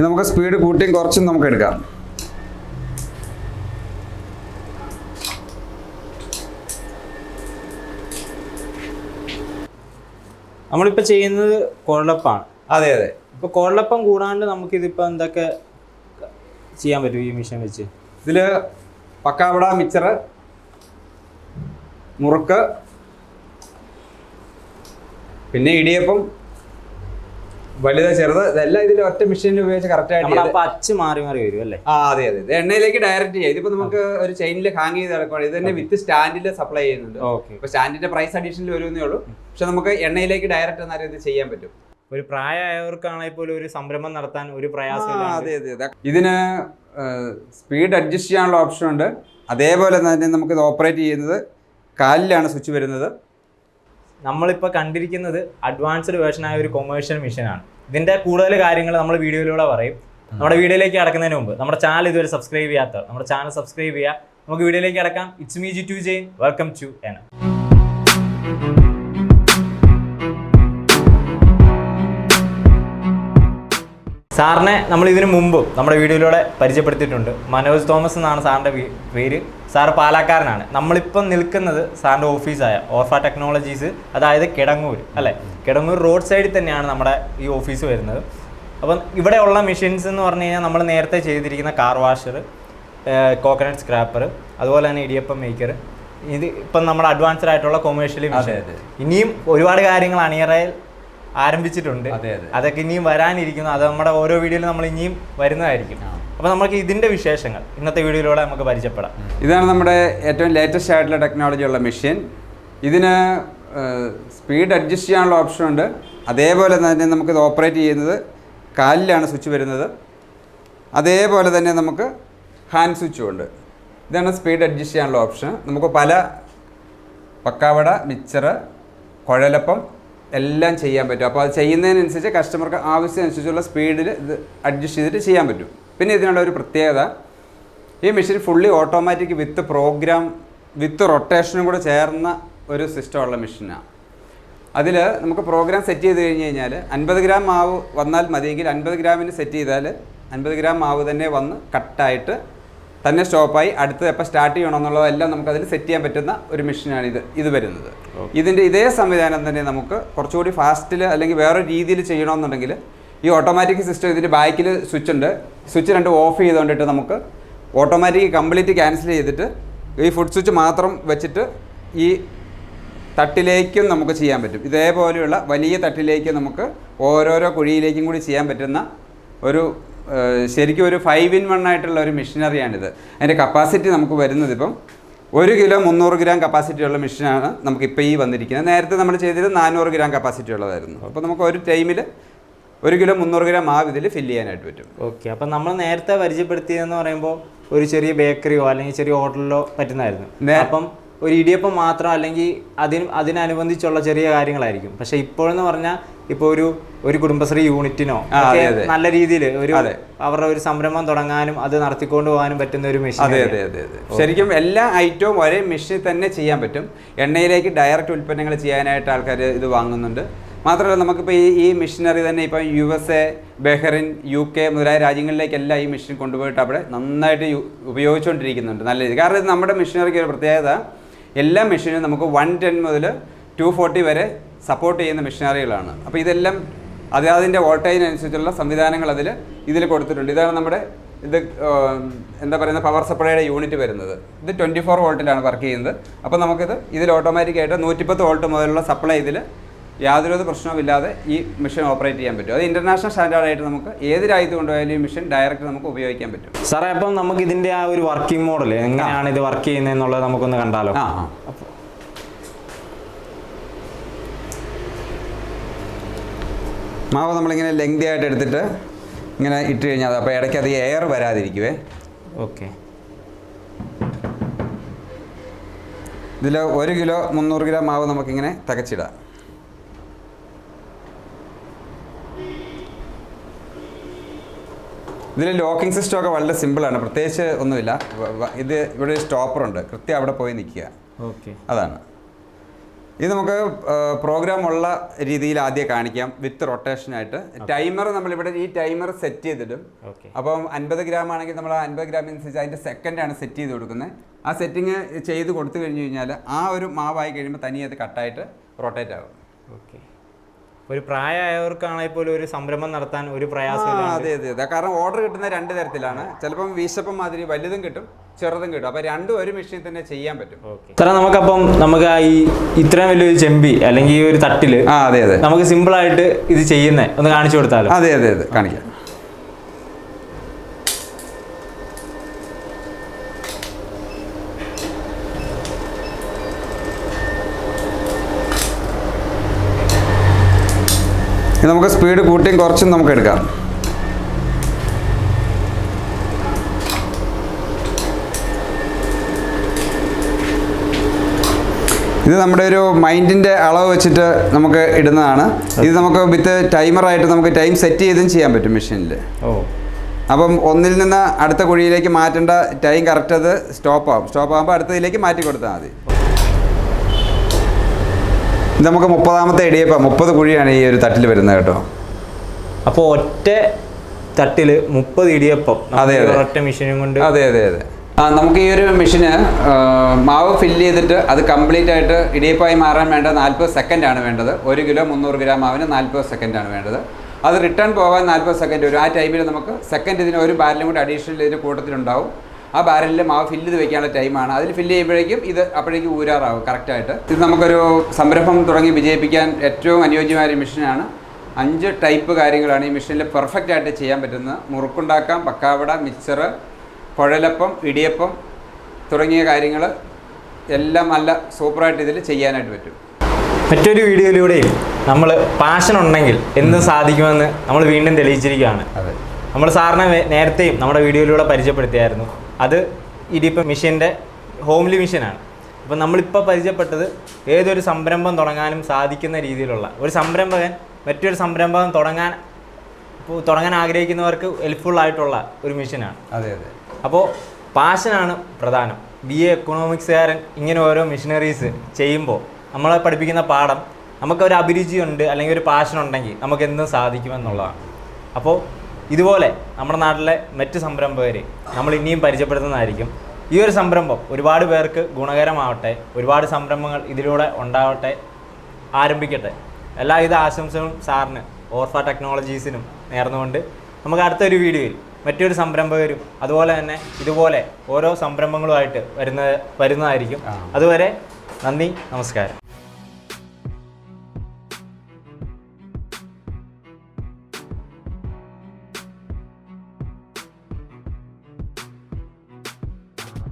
ഇത് നമുക്ക് സ്പീഡ് കൂട്ടിയും കുറച്ചും നമുക്ക് എടുക്കാം. നമ്മളിപ്പോൾ ചെയ്യുന്നത് കുഴലപ്പാണ് അതെ അതെ. ഇപ്പോൾ കുഴലപ്പം കൂടാണ്ട് നമുക്കിതിപ്പോൾ എന്തൊക്കെ ചെയ്യാൻ പറ്റും ഈ മെഷീൻ വെച്ച്? ഇതിൽ പക്കാവട മിച്ചർ മുറുക്ക് പിന്നെ ഇടിയപ്പം വലുത് ചെറുത് ഇതെല്ലാം ഇതിൽ ഒറ്റ മെഷീനിൽ ഉപയോഗിച്ച് കറക്റ്റ് ആയിട്ട് അച്ച് മാറി മാറി വരും അല്ലേ? ആ അതെ അതെ ഇത് എണ്ണയിലേക്ക് ഡയറക്റ്റ് ചെയ്യാം. ഇതിപ്പോ നമുക്ക് ഒരു ചെയിനിൽ ഹാങ് ചെയ്ത് നടക്കുകയാണ് ഇത് തന്നെ വിത്ത് സ്റ്റാൻഡിൽ സപ്ലൈ ചെയ്യുന്നുണ്ട്. ഓക്കെ. ഇപ്പൊ സ്റ്റാൻഡിന്റെ പ്രൈസ് അഡീഷനിൽ വരുന്നേ ഉള്ളൂ. പക്ഷെ നമുക്ക് എണ്ണയിലേക്ക് ഡയറക്റ്റ് എന്നാൽ ഇത് ചെയ്യാൻ പറ്റും. ഒരു പ്രായമായവർക്കാണെങ്കിൽ പോലും ഒരു സംരംഭം നടത്താൻ ഒരു പ്രയാസം അതെ അതെ അതെ. ഇതിന് സ്പീഡ് അഡ്ജസ്റ്റ് ചെയ്യാനുള്ള ഓപ്ഷൻ ഉണ്ട്. അതേപോലെ തന്നെ നമുക്ക് ഇത് ഓപ്പറേറ്റ് ചെയ്യുന്നത് കാലിലാണ് സ്വിച്ച് വരുന്നത്. നമ്മളിപ്പോൾ കണ്ടിരിക്കുന്നത് അഡ്വാൻസ്ഡ് വേർഷനായ ഒരു കൊമേഴ്ഷ്യൽ മിഷനാണ് ഇതിന്റെ കൂടുതൽ കാര്യങ്ങൾ നമ്മൾ വീഡിയോയിലൂടെ പറയും. നമ്മുടെ വീഡിയോയിലേക്ക് കടക്കുന്നതിന് മുമ്പ് നമ്മുടെ ചാനൽ ഇതുവരെ സബ്സ്ക്രൈബ് ചെയ്യാത്തവർ നമ്മുടെ ചാനൽ സബ്സ്ക്രൈബ് ചെയ്യുക നമുക്ക് വീഡിയോയിലേക്ക് കടക്കാം. It's me Jitu Jain welcome to എന സാറിനെ നമ്മൾ ഇതിനു മുമ്പും നമ്മുടെ വീഡിയോയിലൂടെ പരിചയപ്പെടുത്തിയിട്ടുണ്ട്. മനോജ് തോമസ് എന്നാണ് സാറിന്റെ പേര്. സാർ പാലക്കാരനാണ്. നമ്മളിപ്പം നിൽക്കുന്നത് സാറിന്റെ ഓഫീസായ ഓർഫ ടെക്നോളജീസ് അതായത് കിടങ്ങൂർ അല്ലേ? കിടങ്ങൂർ റോഡ് സൈഡിൽ തന്നെയാണ് നമ്മുടെ ഈ ഓഫീസ് വരുന്നത്. അപ്പം ഇവിടെയുള്ള മെഷീൻസ് എന്ന് പറഞ്ഞു കഴിഞ്ഞാൽ നമ്മൾ നേരത്തെ ചെയ്തിരിക്കുന്ന കാർ വാഷർ കോക്കനട്ട് സ്ക്രാപ്പർ അതുപോലെ തന്നെ ഇടിയപ്പം മേക്കർ ഇത് ഇപ്പം നമ്മുടെ അഡ്വാൻസ്ഡ് ആയിട്ടുള്ള കൊമേഴ്ഷ്യലി. ഇനിയും ഒരുപാട് കാര്യങ്ങൾ അണിയറയിൽ ആരംഭിച്ചിട്ടുണ്ട്. അതെ, അതെ. അതൊക്കെ ഇനിയും വരാനിരിക്കുന്നു. അത് നമ്മുടെ ഓരോ വീഡിയോയിലും നമ്മൾ ഇനിയും വരുന്നതായിരിക്കും. അപ്പോൾ നമുക്ക് ഇതിന്റെ വിശേഷങ്ങൾ. ഇന്നത്തെ വീഡിയോയിലൂടെ നമുക്ക് പരിചയപ്പെടാം. ഇതാണ് നമ്മുടെ ഏറ്റവും ലേറ്റസ്റ്റ് ആയിട്ടുള്ള ടെക്നോളജി ഉള്ള മെഷീൻ ഇതിന് സ്പീഡ് അഡ്ജസ്റ്റ് ചെയ്യാനുള്ള ഓപ്ഷൻ ഉണ്ട്. അതേപോലെ തന്നെ നമുക്കിത് ഓപ്പറേറ്റ് ചെയ്യുന്നത് കാലിലാണ് സ്വിച്ച് വരുന്നത്. അതേപോലെ തന്നെ നമുക്ക് ഹാൻഡ് സ്വിച്ചും ഉണ്ട്. ഇതാണ് സ്പീഡ് അഡ്ജസ്റ്റ് ചെയ്യാനുള്ള ഓപ്ഷൻ നമുക്ക് പല പക്കാവട മിച്ചറ് കുഴലപ്പം എല്ലാം ചെയ്യാൻ പറ്റും. അപ്പോൾ അത് ചെയ്യുന്നതിനനുസരിച്ച് കസ്റ്റമർക്ക് ആവശ്യത്തിനനുസരിച്ചുള്ള സ്പീഡിൽ ഇത് അഡ്ജസ്റ്റ് ചെയ്തിട്ട് ചെയ്യാൻ പറ്റും. പിന്നെ ഇതിനുള്ള ഒരു പ്രത്യേകത ഈ machine fully automatic with program with റൊട്ടേഷനും കൂടെ ചേർന്ന ഒരു സിസ്റ്റമുള്ള മെഷീനാണ് അതിൽ നമുക്ക് പ്രോഗ്രാം സെറ്റ് ചെയ്ത് കഴിഞ്ഞ് കഴിഞ്ഞാൽ അൻപത് ഗ്രാം മാവ് വന്നാൽ മതിയെങ്കിൽ അൻപത് ഗ്രാമിന് സെറ്റ് ചെയ്താൽ അൻപത് ഗ്രാം മാവ് തന്നെ വന്ന് കട്ടായിട്ട് തന്നെ സ്റ്റോപ്പായി അടുത്തത് എപ്പോൾ സ്റ്റാർട്ട് ചെയ്യണമെന്നുള്ളതെല്ലാം നമുക്ക് അതിൽ സെറ്റ് ചെയ്യാൻ പറ്റുന്ന ഒരു മെഷീനാണ് ഇത് ഇത് വരുന്നത്. ഇതിന്റെ ഇതേ സംവിധാനം തന്നെ നമുക്ക് കുറച്ചുകൂടി ഫാസ്റ്റിൽ അല്ലെങ്കിൽ വേറൊരു രീതിയിൽ ചെയ്യണമെന്നുണ്ടെങ്കിൽ ഈ ഓട്ടോമാറ്റിക് സിസ്റ്റം ഇതിന്റെ ബാക്കിൽ സ്വിച്ച് ഉണ്ട്. സ്വിച്ച് രണ്ട് ഓഫ് ചെയ്തുകൊണ്ടിട്ട് നമുക്ക് ഓട്ടോമാറ്റിക് കംപ്ലീറ്റ് ക്യാൻസൽ ചെയ്തിട്ട് ഈ ഫുഡ് സ്വിച്ച് മാത്രം വെച്ചിട്ട് ഈ തട്ടിലേക്കും നമുക്ക് ചെയ്യാൻ പറ്റും. ഇതേപോലെയുള്ള വലിയ തട്ടിലേക്ക് നമുക്ക് ഓരോരോ കുഴിയിലേക്കും കൂടി ചെയ്യാൻ പറ്റുന്ന ഒരു ശരിക്കും ഒരു ഫൈവ് ഇൻ വൺ ആയിട്ടുള്ള ഒരു മെഷീനറിയാണിത്. അതിന്റെ കപ്പാസിറ്റി നമുക്ക് വരുന്നത് ഇപ്പം ഒരു കിലോ മുന്നൂറ് ഗ്രാം കപ്പാസിറ്റി ഉള്ള മെഷീനാണ് നമുക്ക് ഇപ്പോൾ ഈ വന്നിരിക്കുന്നത്. നേരത്തെ നമ്മൾ ചെയ്തത് നാനൂറ് ഗ്രാം കപ്പാസിറ്റി ഉള്ളതായിരുന്നു. അപ്പോൾ നമുക്ക് ഒരു ടൈമിൽ ഒരു കിലോ മുന്നൂറ് ഗ്രാം ആ ഇതിൽ ഫില്ല് ചെയ്യാനായിട്ട് പറ്റും. ഓക്കെ അപ്പം നമ്മൾ നേരത്തെ പരിചയപ്പെടുത്തിയതെന്ന് പറയുമ്പോൾ ഒരു ചെറിയ ബേക്കറിയോ അല്ലെങ്കിൽ ചെറിയ ഹോട്ടലിലോ പറ്റുന്നതായിരുന്നു. അപ്പം ഒരു ഇടിയപ്പം മാത്രം അല്ലെങ്കിൽ അതിന് അതിനനുബന്ധിച്ചുള്ള ചെറിയ കാര്യങ്ങളായിരിക്കും. പക്ഷേ ഇപ്പോഴെന്ന് പറഞ്ഞാൽ ഇപ്പോൾ ഒരു ഒരു കുടുംബശ്രീ യൂണിറ്റിനോ. നല്ല രീതിയിൽ ഒരു അവരുടെ ഒരു സംരംഭം തുടങ്ങാനും അത് നടത്തിക്കൊണ്ട് പോകാനും പറ്റുന്ന ഒരു മെഷീൻ അതെ അതെ അതെ അതെ. ശരിക്കും എല്ലാ ഐറ്റവും ഒരേ മെഷീനിൽ തന്നെ ചെയ്യാൻ പറ്റും. എണ്ണയിലേക്ക് ഡയറക്റ്റ് ഉൽപ്പന്നങ്ങൾ ചെയ്യാനായിട്ട് ആൾക്കാർ ഇത് വാങ്ങുന്നുണ്ട്. മാത്രമല്ല നമുക്കിപ്പോൾ ഈ ഈ മെഷീനറി തന്നെ ഇപ്പം U S A Bahrain U K മുതലായ രാജ്യങ്ങളിലേക്കെല്ലാം ഈ മെഷീൻ കൊണ്ടുപോയിട്ട് അവിടെ നന്നായിട്ട് ഉപയോഗിച്ചുകൊണ്ടിരിക്കുന്നുണ്ട് നല്ല രീതി. കാരണം ഇത് നമ്മുടെ മെഷീനറിക്ക് ഒരു പ്രത്യേകത എല്ലാ മെഷീനും നമുക്ക് വൺ ടെൻ മുതൽ ടു ഫോർട്ടി വരെ സപ്പോർട്ട് ചെയ്യുന്ന മെഷീനറികളാണ് അപ്പോൾ ഇതെല്ലാം അത് അതിന്റെ വോൾട്ടേജിനനുസരിച്ചുള്ള സംവിധാനങ്ങൾ അതിൽ ഇതിൽ കൊടുത്തിട്ടുണ്ട്. ഇതാണ് നമ്മുടെ ഇത് എന്താ പറയുന്ന പവർ സപ്ലൈയുടെ യൂണിറ്റ് വരുന്നത്. ഇത് ട്വന്റി ഫോർ വോൾട്ടിലാണ് വർക്ക് ചെയ്യുന്നത്. അപ്പോൾ നമുക്കിത് ഇതിൽ ഓട്ടോമാറ്റിക്കായിട്ട് നൂറ്റിപ്പത്ത് വോൾട്ട് മുതലുള്ള സപ്ലൈ ഇതിൽ യാതൊരു പ്രശ്നവുമില്ലാതെ ഈ മെഷീൻ ഓപ്പറേറ്റ് ചെയ്യാൻ പറ്റും. അത് ഇന്റർനാഷണൽ സ്റ്റാൻഡേർഡായിട്ട് നമുക്ക് ഏത് രാജ്യത്ത് കൊണ്ടുപോയാലും ഈ മെഷീൻ ഡയറക്റ്റ് നമുക്ക് ഉപയോഗിക്കാൻ പറ്റും. സാറേ അപ്പം നമുക്ക് ഇതിന്റെ ആ ഒരു വർക്കിംഗ് മോഡൽ എങ്ങനെയാണ് ഇത് വർക്ക് ചെയ്യുന്നത് എന്നുള്ളത് നമുക്കൊന്ന് കണ്ടാലോ ആ ആ മാവ് നമ്മളിങ്ങനെ ലെങ്തി ആയിട്ട് എടുത്തിട്ട് ഇങ്ങനെ ഇട്ട് കഴിഞ്ഞാൽ അപ്പോൾ ഇടയ്ക്ക് അത് എയർ വരാതിരിക്കുവേ. ഓക്കെ ഇതിൽ ഒരു കിലോ മുന്നൂറ് ഗ്രാം മാവ് നമുക്കിങ്ങനെ തികച്ചിടാം. ഇതിൽ ലോക്കിംഗ് സിസ്റ്റം ഒക്കെ വളരെ സിമ്പിളാണ് പ്രത്യേകിച്ച് ഒന്നുമില്ല. ഇത് ഇവിടെ ഒരു സ്റ്റോപ്പറുണ്ട് കൃത്യം അവിടെ പോയി നിൽക്കുക. ഓക്കെ അതാണ്. ഇത് നമുക്ക് പ്രോഗ്രാം ഉള്ള രീതിയിൽ ആദ്യം കാണിക്കാം. വിത്ത് റൊട്ടേഷനായിട്ട് ടൈമർ നമ്മളിവിടെ ഈ ടൈമർ സെറ്റ് ചെയ്തിടും. അപ്പം അൻപത് ഗ്രാം ആണെങ്കിൽ നമ്മൾ ആ ഗ്രാം അനുസരിച്ച് അതിന്റെ സെക്കൻഡാണ് സെറ്റ് ചെയ്ത് കൊടുക്കുന്നത്. ആ സെറ്റിങ് ചെയ്ത് കൊടുത്തു കഴിഞ്ഞ് കഴിഞ്ഞാൽ ആ ഒരു മാവായി കഴിയുമ്പോൾ തനിയെ അത് കട്ടായിട്ട് റൊട്ടേറ്റ് ആകും ഓക്കെ ഒരു പ്രായമായവർക്കാണെങ്കിൽ പോലും ഒരു സംരംഭം നടത്താൻ ഒരു പ്രയാസം അതെ അതെ അതെ. കാരണം ഓർഡർ കിട്ടുന്ന രണ്ട് തരത്തിലാണ്. ചിലപ്പം വീശപ്പം മാതിരി വലുതും കിട്ടും ചെറുതും കിട്ടും. അപ്പൊ രണ്ടും ഒരു മെഷീൻ തന്നെ ചെയ്യാൻ പറ്റും. സാറേ നമുക്കപ്പം നമുക്ക് ആ ഈ ഇത്രയും വലിയൊരു ചെമ്പി അല്ലെങ്കിൽ ഈ ഒരു തട്ടിൽ ആ അതെ അതെ. നമുക്ക് സിമ്പിൾ ആയിട്ട് ഇത് ചെയ്യുന്നേ. ഒന്ന് കാണിച്ചു കൊടുത്താലോ? അതെ അതെ അതെ. കാണിക്കാം. നമുക്ക് സ്പീഡ് കൂട്ടിയും കുറച്ചും നമുക്ക് എടുക്കാം. ഇത് നമ്മുടെ ഒരു മൈൻഡിന്റെ അളവ് വെച്ചിട്ട് നമുക്ക് ഇടുന്നതാണ്. ഇത് നമുക്ക് വിത്ത് ടൈമറായിട്ട് നമുക്ക് ടൈം സെറ്റ് ചെയ്തും ചെയ്യാൻ പറ്റും മെഷീനിൽ ഓ. അപ്പം ഒന്നിൽ നിന്ന് അടുത്ത കുഴിയിലേക്ക് മാറ്റേണ്ട ടൈം കറക്റ്റ് അത് സ്റ്റോപ്പ് ആവും. സ്റ്റോപ്പ് ആകുമ്പോൾ അടുത്തതിലേക്ക് മാറ്റി കൊടുത്താൽ മതി. ഇത് നമുക്ക് മുപ്പതാമത്തെ ഇടിയപ്പം മുപ്പത് കുഴിയാണ് ഈ ഒരു തട്ടിൽ വരുന്നത് കേട്ടോ. അപ്പോൾ ഒറ്റ തട്ടിൽ മുപ്പത് ഇടിയപ്പം അതെ, അതെ. ഒറ്റ മെഷീനും കൊണ്ട് അതെ അതെ അതെ. ആ നമുക്ക് ഈ ഒരു മെഷീന് മാവ് ഫില്ല് ചെയ്തിട്ട് അത് കംപ്ലീറ്റ് ആയിട്ട് ഇടിയപ്പമായി മാറാൻ വേണ്ട നാൽപ്പത് സെക്കൻഡ് ആണ് വേണ്ടത്. ഒരു കിലോ മുന്നൂറ് ഗ്രാം മാവിന് നാൽപ്പത് സെക്കൻഡ് ആണ് വേണ്ടത്. അത് റിട്ടേൺ പോകാൻ നാൽപ്പത് സെക്കൻഡ് വരും. ആ ടൈമിൽ നമുക്ക് സെക്കൻഡ് ഇതിന് ഒരു ബാരലും കൂടി അഡീഷണൽ ഇതിന്റെ കൂട്ടത്തിലുണ്ടാവും. ആ ബാരലിൽ മാവ് ഫില്ല് ചെയ്ത് വെക്കാനുള്ള ടൈമാണ് അതിൽ ഫില്ല് ചെയ്യുമ്പോഴേക്കും ഇത് അപ്പോഴേക്കും ഊരാറാവും കറക്റ്റായിട്ട് ഇത് നമുക്കൊരു സംരംഭം തുടങ്ങി വിജയിപ്പിക്കാൻ ഏറ്റവും അനുയോജ്യമായ ഒരു മെഷീനാണ് അഞ്ച് ടൈപ്പ് കാര്യങ്ങളാണ് ഈ മെഷീനിൽ പെർഫെക്റ്റ് ആയിട്ട് ചെയ്യാൻ പറ്റുന്നത്. മുറുക്കുണ്ടാക്കാം പക്കാവട മിക്സറ് കുഴലപ്പം ഇടിയപ്പം തുടങ്ങിയ കാര്യങ്ങൾ എല്ലാം നല്ല സൂപ്പറായിട്ട് ഇതിൽ ചെയ്യാനായിട്ട് പറ്റും. മറ്റൊരു വീഡിയോയിലൂടെയും നമ്മൾ പാഷൻ ഉണ്ടെങ്കിൽ എന്തും സാധിക്കുമെന്ന് നമ്മൾ വീണ്ടും തെളിയിച്ചിരിക്കുകയാണ്. അതെ. നമ്മൾ സാറിനെ നേരത്തെയും നമ്മുടെ വീഡിയോയിലൂടെ പരിചയപ്പെടുത്തിയായിരുന്നു. അത് ഇടിയപ്പം മിഷീന്റെ ഹോംലി മിഷീനാണ്. അപ്പം നമ്മളിപ്പോൾ പരിചയപ്പെട്ടത് ഏതൊരു സംരംഭം തുടങ്ങാനും സാധിക്കുന്ന രീതിയിലുള്ള ഒരു സംരംഭകൻ മറ്റൊരു സംരംഭം തുടങ്ങാൻ തുടങ്ങാൻ ആഗ്രഹിക്കുന്നവർക്ക് ഹെൽപ്ഫുൾ ആയിട്ടുള്ള ഒരു മിഷീനാണ്. അതെ അതെ. അപ്പോൾ പാഷനാണ് പ്രധാനം. ബി എ എക്കണോമിക്സുകാരൻ ഇങ്ങനെ ഓരോ മിഷനറീസ് ചെയ്യുമ്പോൾ നമ്മളെ പഠിപ്പിക്കുന്ന പാഠം നമുക്കൊരു അഭിരുചിയുണ്ട് അല്ലെങ്കിൽ ഒരു പാഷൻ ഉണ്ടെങ്കിൽ നമുക്ക് എന്തും സാധിക്കുമെന്നുള്ളതാണ്. അപ്പോൾ ഇതുപോലെ നമ്മുടെ നാട്ടിലെ മറ്റ് സംരംഭകരെ നമ്മൾ ഇനിയും പരിചയപ്പെടുത്തുന്നതായിരിക്കും. ഈ ഒരു സംരംഭം ഒരുപാട് പേർക്ക് ഗുണകരമാവട്ടെ ഒരുപാട് സംരംഭങ്ങൾ ഇതിലൂടെ ഉണ്ടാവട്ടെ ആരംഭിക്കട്ടെ. എല്ലാവിധ ആശംസകളും സാറിന് ഓർഫ ടെക്നോളജീസിനും നേർന്നുകൊണ്ട്. നമുക്ക് അടുത്തൊരു വീഡിയോയിൽ മറ്റൊരു സംരംഭകരും അതുപോലെ തന്നെ ഇതുപോലെ ഓരോ സംരംഭങ്ങളുമായിട്ട് വരുന്ന വരുന്നതായിരിക്കും. അതുവരെ നന്ദി നമസ്കാരം.